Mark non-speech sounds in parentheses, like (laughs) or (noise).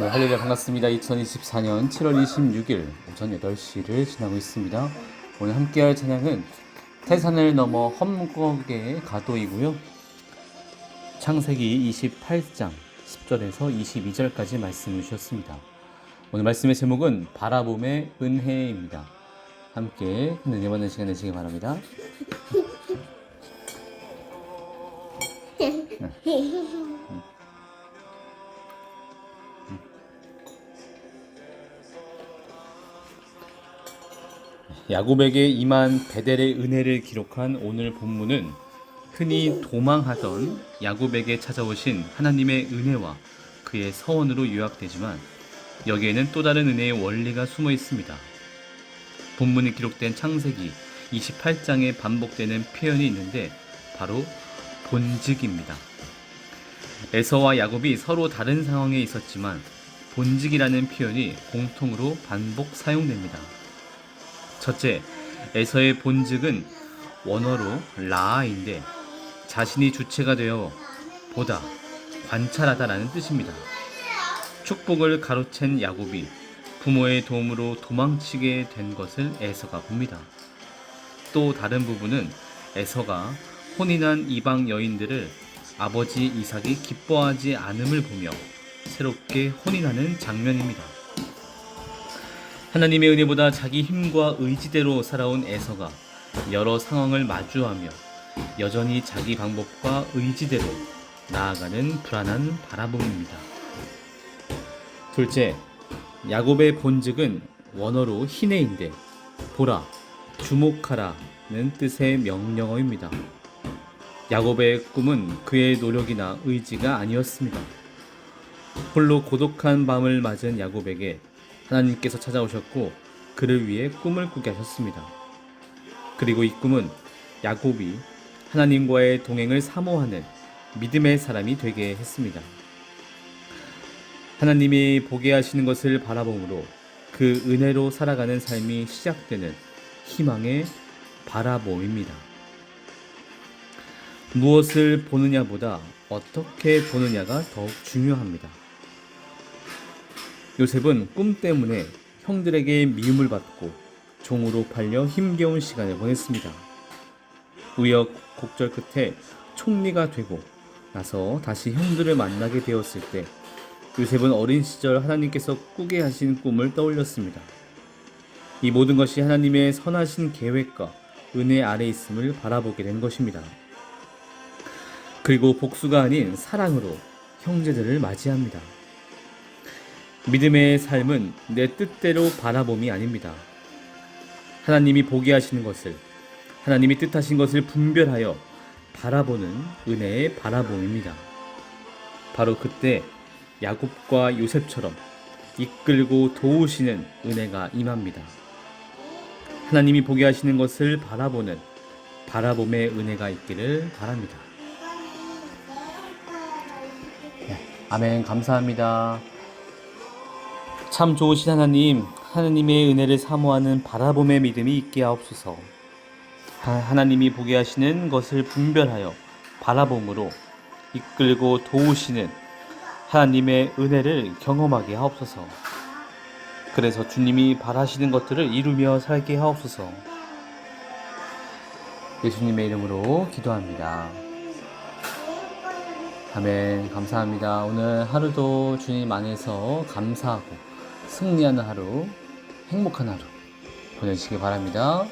네, 할렐루야 반갑습니다. 2024년 7월 26일 오전 8시를 지나고 있습니다. 오늘 함께할 찬양은 태산을 넘어 험곡의 가도이고요. 창세기 28장 10절에서 22절까지 말씀을 주셨습니다. 오늘 말씀의 제목은 바라봄의 은혜입니다. 함께 은혜 받는 시간 되시기 바랍니다. (laughs) 야곱에게 임한 베델의 은혜를 기록한 오늘 본문은 흔히 도망하던 야곱에게 찾아오신 하나님의 은혜와 그의 서원으로 요약되지만 여기에는 또 다른 은혜의 원리가 숨어 있습니다. 본문에 기록된 창세기 28장에 반복되는 표현이 있는데 바로 본직입니다. 에서와 야곱이 서로 다른 상황에 있었지만 본직이라는 표현이 공통으로 반복 사용됩니다. 첫째, 에서의 본직은 원어로 라아인데 자신이 주체가 되어 보다, 관찰하다라는 뜻입니다. 축복을 가로챈 야곱이 부모의 도움으로 도망치게 된 것을 에서가 봅니다. 또 다른 부분은 에서가 혼인한 이방 여인들을 아버지 이삭이 기뻐하지 않음을 보며 새롭게 혼인하는 장면입니다. 하나님의 은혜보다 자기 힘과 의지대로 살아온 에서가 여러 상황을 마주하며 여전히 자기 방법과 의지대로 나아가는 불안한 바라봄입니다. 둘째, 야곱의 본직은 원어로 희네인데 보라, 주목하라는 뜻의 명령어입니다. 야곱의 꿈은 그의 노력이나 의지가 아니었습니다. 홀로 고독한 밤을 맞은 야곱에게 하나님께서 찾아오셨고 그를 위해 꿈을 꾸게 하셨습니다. 그리고 이 꿈은 야곱이 하나님과의 동행을 사모하는 믿음의 사람이 되게 했습니다. 하나님이 보게 하시는 것을 바라봄으로 그 은혜로 살아가는 삶이 시작되는 희망의 바라봄입니다. 무엇을 보느냐보다 어떻게 보느냐가 더욱 중요합니다. 요셉은 꿈 때문에 형들에게 미움을 받고 종으로 팔려 힘겨운 시간을 보냈습니다. 우여곡절 끝에 총리가 되고 나서 다시 형들을 만나게 되었을 때 요셉은 어린 시절 하나님께서 꾸게 하신 꿈을 떠올렸습니다. 이 모든 것이 하나님의 선하신 계획과 은혜 아래 있음을 바라보게 된 것입니다. 그리고 복수가 아닌 사랑으로 형제들을 맞이합니다. 믿음의 삶은 내 뜻대로 바라봄이 아닙니다. 하나님이 보게 하시는 것을, 하나님이 뜻하신 것을 분별하여 바라보는 은혜의 바라봄입니다. 바로 그때 야곱과 요셉처럼 이끌고 도우시는 은혜가 임합니다. 하나님이 보게 하시는 것을 바라보는 바라봄의 은혜가 있기를 바랍니다. 네, 아멘. 감사합니다. 참 좋으신 하나님, 하나님의 은혜를 사모하는 바라봄의 믿음이 있게 하옵소서. 하- 하나님이 보게 하시는 것을 분별하여 바라봄으로 이끌고 도우시는 하나님의 은혜를 경험하게 하옵소서. 그래서 주님이 바라시는 것들을 이루며 살게 하옵소서. 예수님의 이름으로 기도합니다. 아멘. 감사합니다. 오늘 하루도 주님 안에서 감사하고 승리하는 하루, 행복한 하루 보내시기 바랍니다.